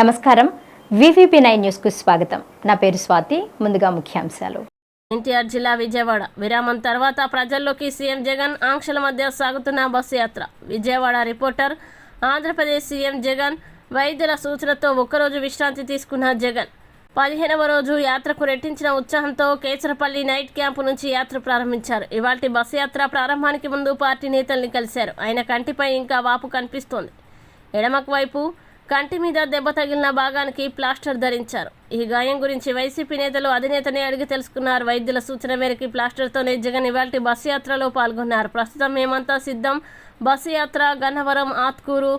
నమస్కారం. VVP nine న్యూస్కు స్వాగతం. నా పేరు స్వాతి ముందుగా ముఖ్యాంశాలు. ఎన్టీఆర్ జిల్లా విజయవాడ. విరామం తర్వాత ప్రజల్లోకి సీఎం జగన్ ఆంక్షల మధ్య సాగుతున్న బస్సు యాత్ర. విజయవాడ రిపోర్టర్ ఆంధ్రప్రదేశ్ సీఎం జగన్ వైద్యుల సూచనతో ఒక్కరోజు విశ్రాంతి తీసుకున్న జగన్. పదిహేనవ రోజు యాత్రకు రెట్టించిన ఉత్సాహంతో కేసరపల్లి నైట్ క్యాంపు నుంచి యాత్ర ప్రారంభించారు. ఇవాల్టి బస్సు యాత్ర ప్రారంభానికి ముందు పార్టీ నేతల్ని కలిశారు. ఆయన కంటిపై ఇంకా వాపు కనిపిస్తోంది. ఎడమకు వైపు కంటి మీద దెబ్బ తగిలిన భాగానికి ప్లాస్టర్ ధరించారు. ఈ గాయం గురించి వైసీపీ నేతలు అధినేతని అడిగి తెలుసుకున్నారు. వైద్యుల సూచన మేరకు ప్లాస్టర్తోనే జగన్ ఇవాల్టి బస్సు యాత్రలో పాల్గొన్నారు. ప్రస్తుతం మేమంతా సిద్ధం. బస్సు యాత్ర గన్నవరం ఆత్కూరు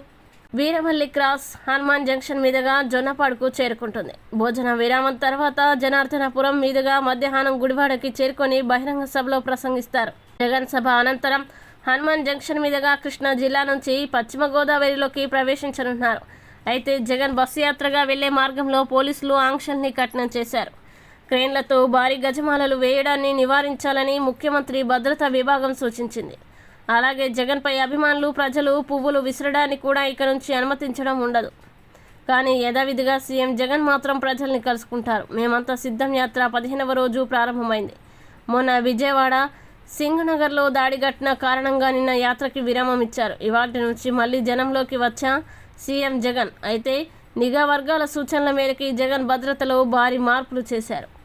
వీరమల్లి క్రాస్ హనుమాన్ జంక్షన్ మీదుగా జొన్నపాడుకు చేరుకుంటుంది. భోజన విరామం తర్వాత జనార్దనపురం మీదుగా మధ్యాహ్నం గుడివాడకి చేరుకొని బహిరంగ సభలో ప్రసంగిస్తారు. జగన్ సభ అనంతరం హనుమాన్ జంక్షన్ మీదుగా కృష్ణా జిల్లా నుంచి పశ్చిమ గోదావరిలోకి ప్రవేశించనున్నారు. అయితే జగన్ బస్సు యాత్రగా వెళ్ళే మార్గంలో పోలీసులు ఆంక్షల్ని కఠినం చేశారు. క్రేన్లతో భారీ గజమాలలు వేయడాన్ని నివారించాలని ముఖ్యమంత్రి భద్రతా విభాగం సూచించింది. అలాగే జగన్పై అభిమానులు ప్రజలు పువ్వులు విసరడానికి కూడా ఇక నుంచి అనుమతించడం ఉండదు. కానీ యథావిధిగా సీఎం జగన్ మాత్రం ప్రజల్ని కలుసుకుంటారు. మేమంతా సిద్ధం యాత్ర పదిహేనవ రోజు ప్రారంభమైంది. మొన్న విజయవాడ సింగనగర్లో ఘటన కారణంగా నిన్న యాత్రకి విరామం ఇచ్చారు. ఇవాటి నుంచి మళ్ళీ జనంలోకి వచ్చా సీఎం జగన్. అయితే నిఘా వర్గాల సూచనల మేరకు జగన్ భద్రతలో భారీ మార్పులు చేశారు.